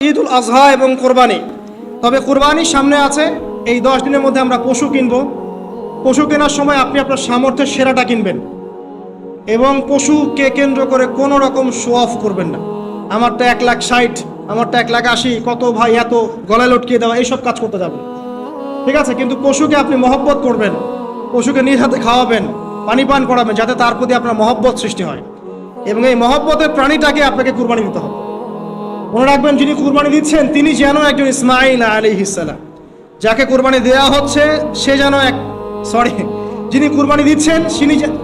ঈদ উল আজহা এবং কোরবানি। তবে কোরবানির সামনে আছে, এই দশ দিনের মধ্যে আমরা পশু কিনব। পশু কেনার সময় আপনি আপনার সামর্থ্যের সেরাটা কিনবেন। এবং পশুকে কেন্দ্র করে কোনো রকম শো অফ করবেন না। আমারটা এক লাখ ষাট, আমারটা এক লাখ আশি, কত ভাই এত গলায় লটকিয়ে দেওয়া, এইসব কাজ করতে যাবেন। ঠিক আছে, কিন্তু পশুকে আপনি মহব্বত করবেন, পশুকে নিজ হাতে খাওয়াবেন, পানি পান করাবেন, যাতে তার প্রতি আপনার মহব্বত সৃষ্টি হয়। এবং এই মহব্বতের প্রাণীটাকে আপনাকে কুরবানি দিতে হবে। মনে রাখবেন যিনি কুরবানি দিচ্ছেন, তিনি যেন একজন ইসমাইল আলী ইসালাম যাকে কুরবানি দেওয়া হচ্ছে, সে যেন এক সরি যিনি কুরবানি দিচ্ছেন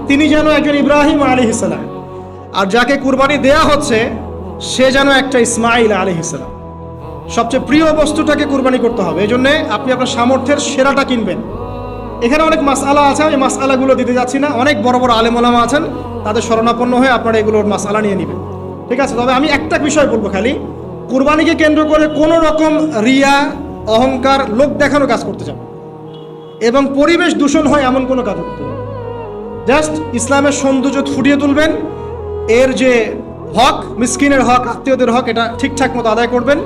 তিনি যেন একজন ইব্রাহিম আলী ইসালাম আর যাকে কুরবানি দেয়া হচ্ছে, সে যেন একটা ইসমাইল আলী ইসালাম সবচেয়ে প্রিয় বস্তুটাকে কুরবানি করতে হবে। এই জন্য আপনি আপনার সামর্থ্যের সেরাটা কিনবেন। এখানে অনেক মাসআলা আছে, আমি মাসআলাগুলো দিতে যাচ্ছি না। অনেক বড় বড় আলেমোলামা আছেন, তাদের শরণাপন্ন হয়ে আপনারা এগুলোর মাসআলা নিয়ে নেবেন। ঠিক আছে, তবে আমি একটা বিষয় বলব খালি। কুরবানিকে কেন্দ্র করে কোনো রকম রিয়া, অহংকার লোক দেখানো কাজ করতে যাবে এবং পরিবেশ দূষণ হয় এমন কোনো কাজ করতে জাস্ট ইসলামের সৌন্দর্য ফুটিয়ে তুলবেন, এর যে হক, মিসকিনের হক, আত্মীয়দের হক, এটা ঠিকঠাক মতো আদায় করবেন।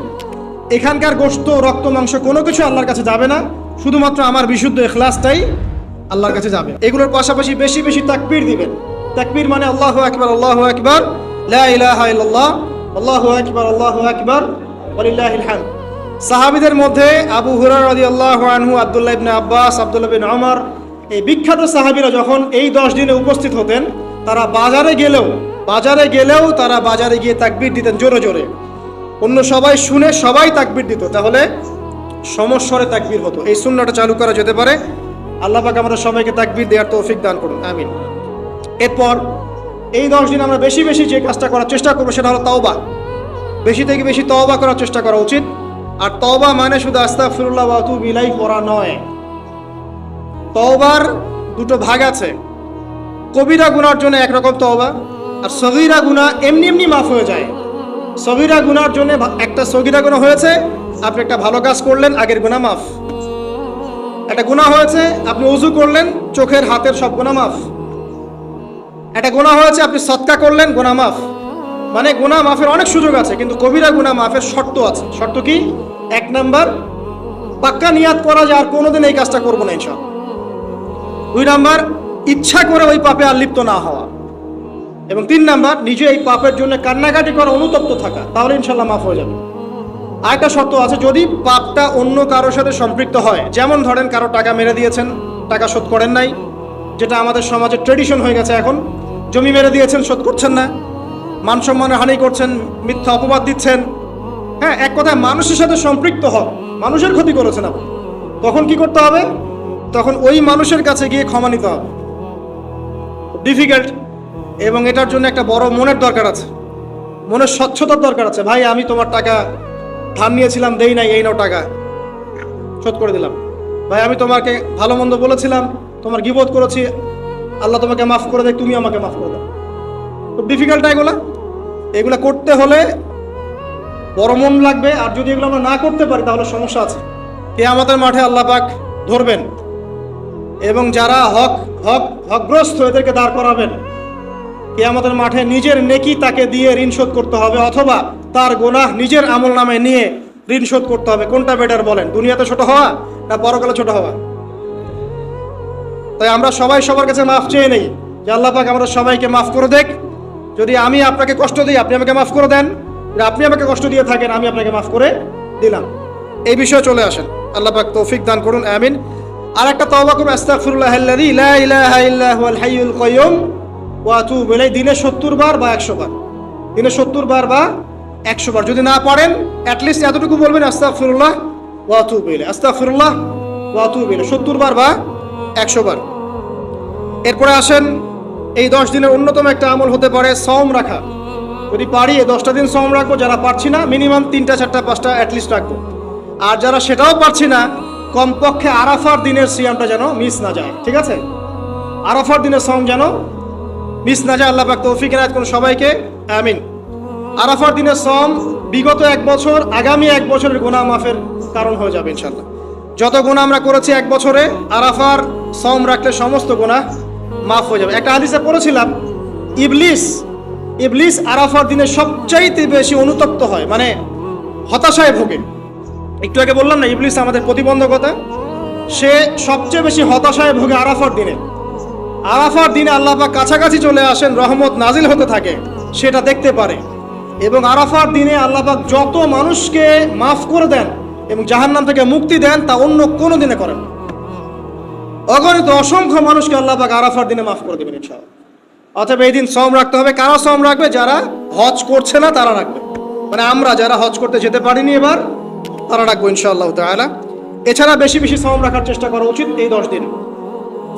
এখানকার গোস্ত রক্ত, মাংস কোনো কিছু আল্লাহর কাছে যাবে না। শুধুমাত্র আমার বিশুদ্ধ এখলাসটাই আল্লাহর কাছে যাবে। এগুলোর পাশাপাশি বেশি বেশি তাকবীর দিবেন। তাকবীর মানে আল্লাহু আকবার আল্লাহু আকবার, লা ইলাহা ইল্লাল্লাহ আল্লাহু আকবার আল্লাহু আকবার, ওয়ালিল্লাহিল হামদ। সাহাবীদের মধ্যে আবু হুরায়রা রাদিয়াল্লাহু আনহু, আব্দুল্লাহ ইবনে আব্বাস, আব্দুল্লাহ বিন ওমর এই বিখ্যাত সাহাবীরা যখন এই দশ দিনে উপস্থিত হতেন, তারা বাজারে গেলেও বাজারে গেলেও তারা বাজারে গিয়ে তাকবীর দিতেন জোরে জোরে। অন্য সবাই শুনে সবাই তাকবীর দিত, তাহলে সমস্বরে তাকবীর হতো। এই সুন্নাটা চালু করা যেতে পারে। আল্লাহ পাক আমাদের সবাইকে তাকবীর দেওয়ার তৌফিক দান করুন, আমিন। এরপর এই দশ দিন আমরা বেশি বেশি যে কাজটা করার চেষ্টা করব সেটা হলো তওবা। বেশি থেকে বেশি তওবা করার চেষ্টা করা উচিত। আর তওবা মানে শুধু আস্তাগফিরুল্লাহ ওয়া আতুবু ইলাইহি পড়া নয়। তওবার দুটো ভাগ আছে। কবিরা গুনার জন্য একরকম তওবা, আর সগীরা গুনাহ এমনি এমনি মাফ হয়ে যায়। সগীরা গুনার জন্য একটা সগীরা গুণা হয়েছে, আপনি একটা ভালো কাজ করলেন, আগের গুণা মাফ। একটা গুনাহ হয়েছে, আপনি উজু করলেন, চোখের, হাতের সব গুনাহ মাফ। একটা গোনা হয়েছে, আপনি সৎকা করলেন গোনা মাফ। মানে গোনা মাফের অনেক সুযোগ আছে, কিন্তু কবিরা গুনাহ মাফের শর্ত আছে। শর্ত কি? এক নাম্বার, পাক্কা নিয়াত করা যায় আর কোনোদিন এই কাজটা করব না ইনশাল দুই নাম্বার, ইচ্ছা করে ওই পাপে আর লিপ্ত না হওয়া। এবং তিন নাম্বার, নিজে এই পাপের জন্য কান্নাকাটি করা, অনুতপ্ত থাকা, তাহলে ইনশাল্লাহ মাফ হয়ে যাবে। আরেকটা শর্ত আছে, যদি পাপটা অন্য কারোর সাথে সম্পৃক্ত হয়, যেমন ধরেন কারও টাকা মেরে দিয়েছেন, টাকা শোধ করেন নাই, যেটা আমাদের সমাজে ট্রেডিশন হয়ে গেছে এখন জমি মেরে দিয়েছেন, শোধ করছেন না। মান সম্মানের হানি করছেন, মিথ্যা অপবাদ দিচ্ছেন। হ্যাঁ এক কথায় মানুষের সাথে সম্পৃক্ত হন। মানুষের ক্ষতি করেছেন আপনি। তখন কি করতে হবে? তখন ওই মানুষের কাছে গিয়ে ক্ষমা নিতে হবে। ডিফিকাল্ট এবং এটার জন্য একটা বড় মনের দরকার আছে। মনের স্বচ্ছতার দরকার আছে। ভাই, আমি তোমার টাকা ধার নিয়েছিলাম, দেই নাই, এই নাও টাকা। শোধ করে দিলাম। ভাই, আমি তোমাকে ভালো মন্দ বলেছিলাম, তোমার গিবোধ করেছি আল্লাহ তোমাকে মাফ করে দেয় তুমি আমাকে মাফ করে দাও। খুব ডিফিকাল্ট এগুলা? এগুলা করতে হলে বড় মন লাগবে, আর যদি এগুলো আমরা না করতে পারি, তাহলে সমস্যা আছে। কে আমাদের মাঠে আল্লাহ পাক ধরবেন। এবং যারা হক হক, হকগ্রস্ত, এদেরকে দাঁড় করাবেন। কে আমাদের মাঠে নিজের নেকি তাকে দিয়ে ঋণ শোধ করতে হবে, অথবা তার গোনাহ নিজের আমল নামে নিয়ে ঋণ শোধ করতে হবে। কোনটা বেটার বলেন? দুনিয়াতে ছোট হওয়া না পরকালে ছোট হওয়া? তাই আমরা সবাই সবার কাছে মাফ চেয়ে নেই। যে আল্লাহ পাক আমাদের সবাইকে মাফ করে দেখ। যদি আমি আপনাকে কষ্ট দিই, আপনি আমাকে মাফ করে দেন। আপনি আমাকে কষ্ট দিয়ে থাকেন, আমি আপনাকে মাফ করে দিলাম। এই বিষয়ে চলে আসেন। আল্লাহ পাক তৌফিক দান করুন, আমিন। আর একটা তওবা করুন, আস্তাগফিরুল্লাহ লা দিনে 70 বার বা 100 বার। দিনে 70 বার বা 100 বার। যদি না পারেন অ্যাট লিস্ট এতটুকু বলবেন, আস্তাগফিরুল্লাহ ওয়া আতুবু ইলাইহি। আস্তাগফিরুল্লাহ ওয়া আতুবু ইলাইহি। 70 বার বা 100 বার। এরপরে আসেন, এই দশ দিনের অন্যতম একটা আমল হতে পারে সম রাখা। যদি পারি, এই দশটা দিন সম রাখব, যারা পারছি না, মিনিমাম তিনটা, চারটা, পাঁচটা অ্যাটলিস্ট রাখব। আর যারা সেটাও পারছি না, কমপক্ষে আরাফার দিনের সিয়ামটা যেন মিস না যায়, ঠিক আছে? আরাফার দিনের সম যেন মিস না যায়, আল্লাহ তৌফিক এনায়েত করুন সবাইকে, আমিন। আরাফার দিনের সম বিগত এক বছর, আগামী এক বছরের গুনাহ মাফের কারণ হয়ে যাবে ইনশাল্লাহ যত গুনাহ আমরা করেছি এক বছরে, আরাফার সম রাখলে সমস্ত গোনা মাফ হয়ে যাবে। একটা হাদিসে পড়েছিলাম, ইবলিস ইবলিস আরাফার দিনে সবচাইতে বেশি অনুতপ্ত হয় মানে হতাশায় ভোগে। একটু আগে বললাম না, ইবলিস আমাদের প্রতিবন্ধকতা? সে সবচেয়ে বেশি হতাশায় ভোগে আরাফার দিনে। আরাফার দিনে আল্লাহ পাক কাছাকাছি চলে আসেন, রহমত নাজিল হতে থাকে, সেটা দেখতে পারে। এবং আরাফার দিনে আল্লাহ পাক যত মানুষকে মাফ করে দেন এবং জাহান্নাম থেকে মুক্তি দেন, তা অন্য কোনো দিনে করেন না। অগণিত অসংখ্য মানুষকে আল্লাহ পাক আরাফার দিনে মাফ করে দেবেন ইনশাআল্লাহ। অতএব এই দিন সম রাখতে হবে। কারা সম রাখবে? যারা হজ করছে না, তারা রাখবে। মানে আমরা যারা হজ করতে যেতে পারিনি এবার, তারা রাখব ইনশাআল্লাহ তাআলা। এছাড়া বেশি বেশি সম রাখার চেষ্টা করা উচিত এই দশ দিন।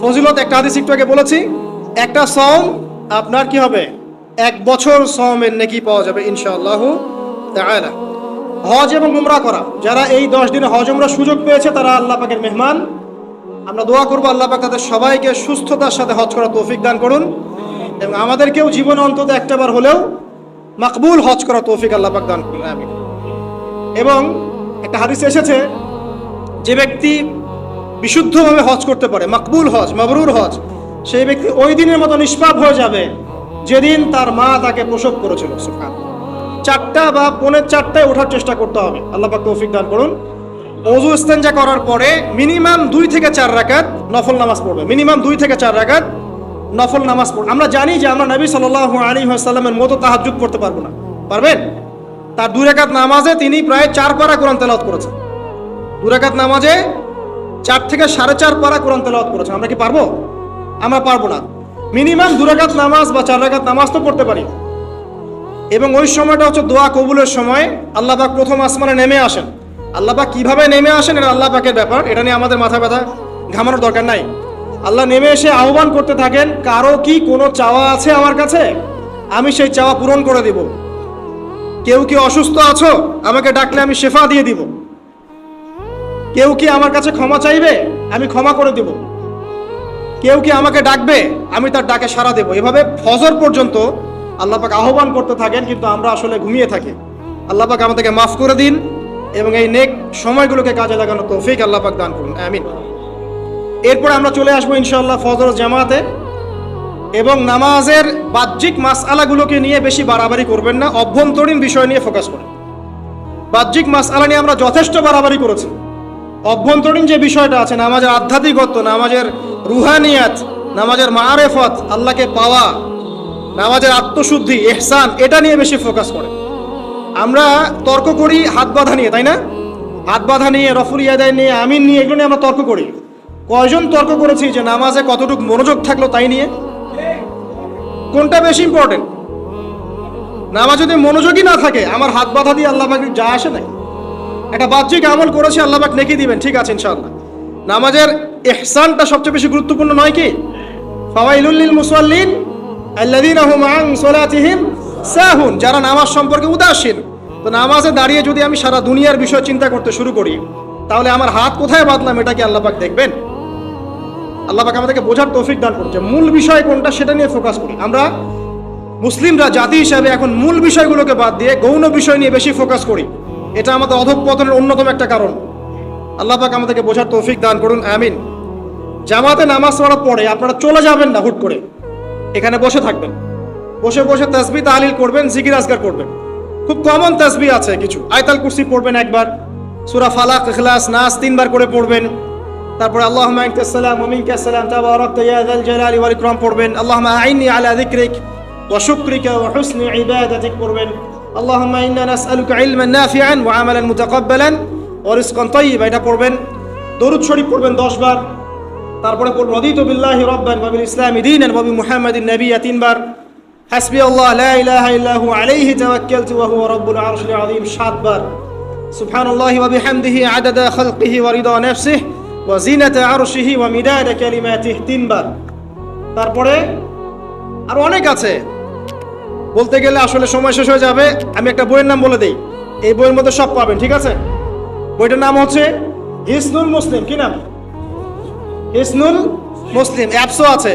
ফজিলত, একটা হাদিস একটু আগে বলেছি, একটা সম আপনার কি হবে? এক বছর সমের নেকি পাওয়া যাবে ইনশাআল্লাহ তাআলা। হজ এবং উমরা করা, যারা এই দশ দিনে হজ উমরা সুযোগ পেয়েছে, তারা আল্লাহ পাকের মেহমান আমরা দোয়া করব আল্লাহ পাক তাদের সবাইকে সুস্থতার সাথে হজ করা তৌফিক দান করুন। এবং আমাদেরকেও জীবনে অন্তত একটাবার হলেও মাকবুল হজ করা তৌফিক আল্লাহ পাক দান করুন আমি এবং একটা হাদিস এসেছে, যে ব্যক্তি বিশুদ্ধভাবে হজ করতে পারে, মাকবুল হজ, মাবরুর হজ, সেই ব্যক্তি ওই দিনের মতো নিষ্পাপ হয়ে যাবে যেদিন তার মা তাকে প্রসব করেছিল সুফান চারটা বা পনেরো চারটায় ওঠার চেষ্টা করতে হবে। আল্লাহ পাক তৌফিক দান করুন। অজু ইস্তেঞ্জা করার পরে মিনিমাম দুই থেকে চার রাকাত নফল নামাজ পড়বে। মিনিমাম দুই থেকে চার রাকাত নফল নামাজ পড়বে। আমরা জানি যে আমরা নবী সাল্লাল্লাহু আলাইহি ওয়াসাল্লামের মতো তাহাজ্জুদ করতে পারব না। পারবেন? তার দুই রাকাত নামাজে তিনি প্রায় চার পারা কোরআন তেলাওয়াত করেছেন। দুই রাকাত নামাজে চার থেকে সাড়ে চার পারা কোরআন তেলাওয়াত করেছেন। আমরা কি পারব? আমরা পারব না। মিনিমাম দু রাকাত নামাজ বা চার রাকাত নামাজ তো পড়তে পারি। এবং ওই সময়টা হচ্ছে দোয়া কবুলের সময়। আল্লাহ প্রথম আসমানে নেমে আসেন। আল্লাহ পাক কীভাবে নেমে আসেন এটা আল্লাহ পাকের ব্যাপার, এটা নিয়ে আমাদের মাথা ব্যথা ঘামানোর দরকার নাই। আল্লাহ নেমে এসে আহ্বান করতে থাকেন, কারও কি কোনো চাওয়া আছে আমার কাছে? আমি সেই চাওয়া পূরণ করে দিব। কেউ কি অসুস্থ আছো? আমাকে ডাকলে আমি শেফা দিয়ে দিব। কেউ কি আমার কাছে ক্ষমা চাইবে? আমি ক্ষমা করে দিব। কেউ কি আমাকে ডাকবে? আমি তার ডাকে সাড়া দেব। এভাবে ফজর পর্যন্ত আল্লাহ পাক আহ্বান করতে থাকেন, কিন্তু আমরা আসলে ঘুমিয়ে থাকি। আল্লাহ পাক আমাদেরকে মাফ করে দিন। এবং এই নেক সময়গুলোকে কাজে লাগানো তৌফিক আল্লাহ পাক দান করুন। আমিন। এরপর আমরা চলে আসব ইনশাআল্লাহ ফজর জামাতে এবং নামাজের বাহ্যিক মাসআলাগুলোকে নিয়ে বেশি বাড়াবাড়ি করবেন না, অভ্যন্তরীণ বিষয় নিয়ে ফোকাস করুন। বাহ্যিক মাসআলা নিয়ে আমরা যথেষ্ট বাড়াবাড়ি করেছি। অভ্যন্তরীণ যে বিষয়টা আছে, নামাজের আধ্যাত্মিকত্ব, নামাজের রুহানিয়াত, নামাজের মারেফত, আল্লাহকে পাওয়া, নামাজের আত্মশুদ্ধি এহসান এটা নিয়ে বেশি ফোকাস করে আমরা তর্ক করি হাত বাঁধা নিয়ে, তাই না? হাত বাঁধা নিয়ে, রফুল ইয়াদায় নিয়ে, আমিন নিয়ে, এগুলো নিয়ে আমরা তর্ক করি। কয়জন তর্ক করেছি যে নামাজে কতটুকু মনোযোগ থাকল তাই নিয়ে? কোনটা বেশি ইম্পর্টেন্ট নামাজ যদি মনোযোগই না থাকে, আমার হাত বাঁধা দিয়ে আল্লাহ পাক যা আসে নাই। একটা বাহ্যিক আমল করেছে, আল্লাহ পাক নেকি দিবেন, ঠিক আছে, ইনশাআল্লাহ। নামাজের এহসানটা সবচেয়ে বেশি গুরুত্বপূর্ণ নয় কি? ফাওয়াইলুল লিল মুসাল্লিন আল্লাযীনা হুম আন সালাতিহিম সাহুন, যারা নামাজ সম্পর্কে উদাসীন। তো নামাজে দাঁড়িয়ে যদি আমি সারা দুনিয়ার বিষয় চিন্তা করতে শুরু করি, তাহলে আমার হাত কোথায় বাঁধলাম এটা কি আল্লাহ পাক দেখবেন? আল্লাহ পাক আমাদেরকে বোঝার তৌফিক দান করছে মূল বিষয় কোনটা সেটা নিয়ে ফোকাস করি। আমরা মুসলিমরা, জাতি হিসাবে এখন মূল বিষয়গুলোকে বাদ দিয়ে গৌণ বিষয় নিয়ে বেশি ফোকাস করি। এটা আমাদের অধঃপতনের অন্যতম একটা কারণ। আল্লাহ পাক আমাদেরকে বোঝার তৌফিক দান করুন, আমিন। জামাতে নামাজ পড়ার পরে আপনারা চলে যাবেন না হুট করে। এখানে বসে থাকবেন। বসে বসে তাসবি তাহলিল করবেন, জিকির আজগার করবেন। খুব কমন তাসবি আছে কিছু। আয়তাল কুরসি পড়বেন একবার, সূরা ফালাক, ইখলাস, নাস তিনবার করে পড়বেন। তারপরে আল্লাহুম্মা আনতাস সালাম, ওয়া মিনকাস সালাম, তাবারাকতা, ইয়া যাল জালালি ওয়াল ইকরাম পড়বেন। আল্লাহুম্মা আইন্নি আলা যিকরিক, ওয়া শুকরিকা, ওয়া হুসনি ইবাদাতিক পড়বেন। আল্লাহুম্মা ইন্না নাসআলুকা ইলমান নাফিআন ওয়া আমালান মুতাকাব্বালান, ওয়া এটা পড়বেন। দরুদ শরীফ পড়বেন 10 বার। তারপরে পড়বেন, রদিতু বিল্লাহি রাব্বান, ওয়া বিল ইসলামি দীনান, ওয়া বি মুহাম্মাদিন নাবিয়্যা তিনবার। হাসবি আল্লাহ ইলাহা আলাইহি তাওয়াক্কালতু ওয়া হুয়া রাব্বুল আরশিল আযীম, সাতবার। সুবহানাল্লাহি ওয়া বিহামদিহি, আদাদা খালকিহি ওয়া রিদা নাফসিহি ওয়া জিনাতা আরশিহি ওয়া মিদাদা কালিমাতিহি, তিনবার। তারপরে আর অনেক আছে। বলতে গেলে আসলে সময় শেষ হয়ে যাবে। আমি একটা বইয়ের নাম বলে দেই। এই বইয়ের মধ্যে সব পাবেন, ঠিক আছে? বইটার নাম হচ্ছে হিসনুল মুসলিম। কি নাম? হিসনুল মুসলিম অ্যাপসও আছে।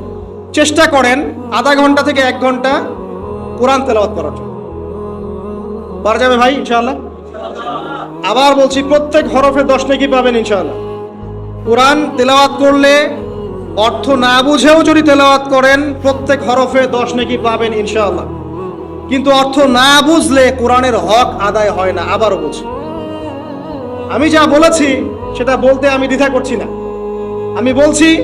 চেষ্টা করেন আধা ঘণ্টা থেকে এক ঘণ্টা কোরআন তেলাওয়াত করার জন্য। পারা যাবে ভাই, ইনশাআল্লাহ? আবার বলছি, প্রত্যেক হরফে দশ নাকি পাবেন, ইনশাআল্লাহ। কোরআন তেলাওয়াত করলে অর্থ না বুঝেও যদি তেলাওয়াত করেন, প্রত্যেক হরফে দশ নাকি পাবেন, ইনশাআল্লাহ। কিন্তু অর্থ না বুঝলে কোরআনের হক আদায় হয় না, আবারও বলছি। আমি যা বলেছি, সেটা বলতে আমি দ্বিধা করছি না। আমি বলছি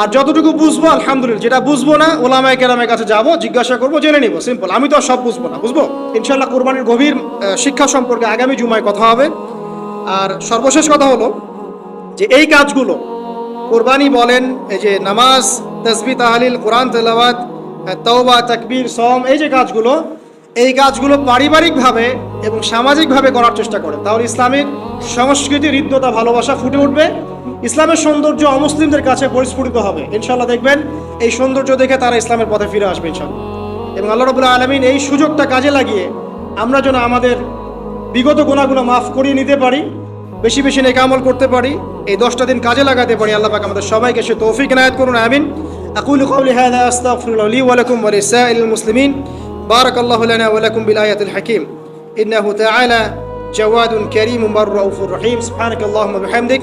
আর যতটুকু বুঝব, আলহামদুলিল্লাহ। যেটা বুঝব না, ওলামায় কেরামের কাছে যাব, জিজ্ঞাসা করব, জেনে নিব। সিম্পল আমি তো সব বুঝব না, বুঝব? ইনশাল্লাহ কোরবানির গভীর শিক্ষা সম্পর্কে আগামী জুমায় কথা হবে। আর সর্বশেষ কথা হলো যে, এই কাজগুলো, কোরবানি বলেন, এই যে নামাজ তসবি তাহালিল, কোরআন, তেলাওয়াত তওবা, তাকবীর সম এই যে কাজগুলো, এই কাজগুলো পারিবারিকভাবে এবং সামাজিকভাবে করার চেষ্টা করে তাহলে ইসলামিক সংস্কৃতি হৃদ্যতা, ভালোবাসা ফুটে উঠবে। ইসলামের সৌন্দর্য অমুসলিমদের কাছে পরিস্ফুটিত হবে। ইনশাল্লাহ দেখবেন, এই সৌন্দর্য দেখে তারা ইসলামের পথে ফিরে আসবে ইনশাল্লাহ এবং আল্লাহ রবুল্লাহ আলমিন এই সুযোগটা কাজে লাগিয়ে আমরা যেন আমাদের বিগত গুণাগুলো মাফ করিয়ে নিতে পারি, বেশি বেশি নেক আমল করতে পারি, এই দশটা দিন কাজে লাগাতে পারি, আল্লাহ পাক আমাদের সবাইকে সে তৌফিক নায়াত করুন, আমিন। আকুল কওলি হাদা আস্তাগফিরুল্লাহ লি ওয়া লাকুম ওয়া লিসাইরিল মুসলিমিন। বারাকাল্লাহু লানা ওয়া লাকুম বিল আয়াতিল হাকীম। ইন্নাহু তাআলা জাওয়াদুন কারীমুন বাররাউফুর রহিম। সুবহানাকাল্লাহুম্মা বিহামদিক।